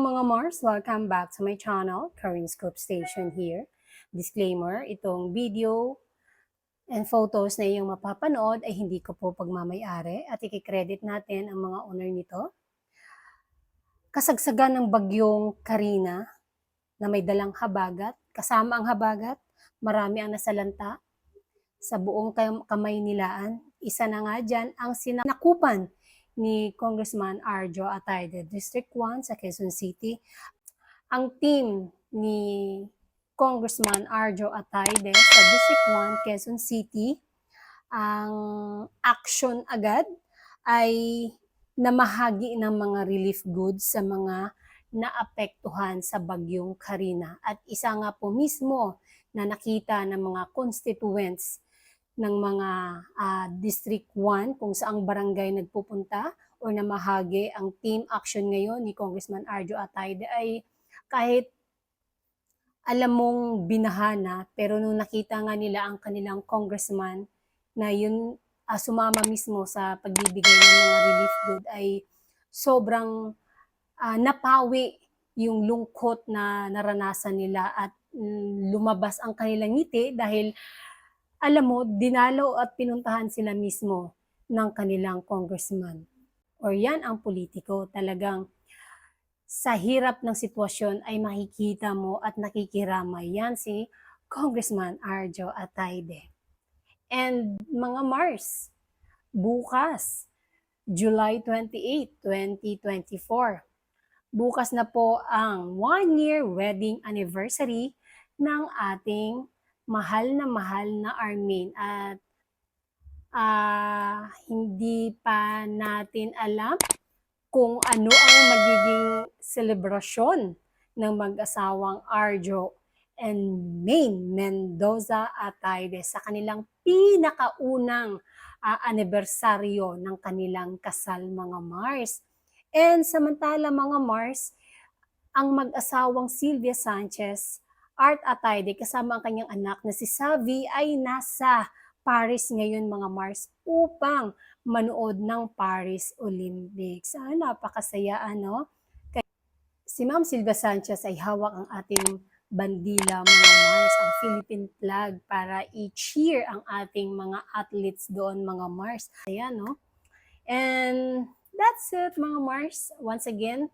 mga Mars, welcome back to my channel, Karin Scoop Station here. Disclaimer, itong video and photos na iyong mapapanood ay hindi ko po pagmamayari at ikikredit natin ang mga owner nito. Kasagsagan ng bagyong Karina na may dalang habagat, kasama ang habagat, marami ang nasalanta sa buong kam- kamay nilaan. Isa na nga dyan ang sinakupan ni Congressman Arjo Atayde, District 1 sa Quezon City. Ang team ni Congressman Arjo Atayde sa District 1, Quezon City, ang action agad ay namahagi ng mga relief goods sa mga naapektuhan sa bagyong Karina. At isa nga po mismo na nakita ng mga constituents ng mga ah, District 1 kung saang barangay nagpupunta or namahagi ang team action ngayon ni Congressman Arjo Atayde ay kahit alam mong binahana pero nung nakita nga nila ang kanilang congressman na yun ah, sumama mismo sa pagbibigay ng mga relief good ay sobrang ah, napawi yung lungkot na naranasan nila at mm, lumabas ang kanilang ngiti dahil alam mo, dinalaw at pinuntahan sila mismo ng kanilang congressman. Or yan ang politiko, talagang sa hirap ng sitwasyon ay makikita mo at nakikiramay yan si Congressman Arjo Atayde. And mga Mars, bukas, July 28, 2024, bukas na po ang one-year wedding anniversary ng ating mahal na mahal na Armin at ah, hindi pa natin alam kung ano ang magiging selebrasyon ng mag-asawang Arjo and Maine Mendoza Atayde sa kanilang pinakaunang ah, anibersaryo ng kanilang kasal mga Mars. And samantala mga Mars, ang mag-asawang Sylvia Sanchez Art Atayde kasama ang kanyang anak na si Savi ay nasa Paris ngayon mga Mars upang manood ng Paris Olympics. Ah, napakasaya ano? Si Ma'am Silvia Sanchez ay hawak ang ating bandila mga Mars, ang Philippine flag para i-cheer ang ating mga athletes doon mga Mars. Ayan no? And that's it mga Mars. Once again,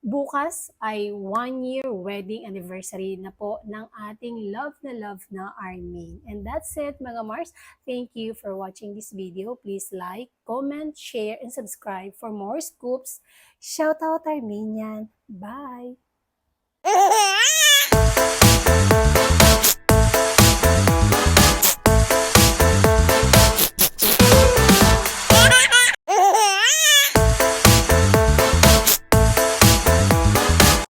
bukas ay one year wedding anniversary na po ng ating love na love na Armin. And that's it mga Mars. Thank you for watching this video. Please like, comment, share, and subscribe for more scoops. Shout out Armenian. Bye!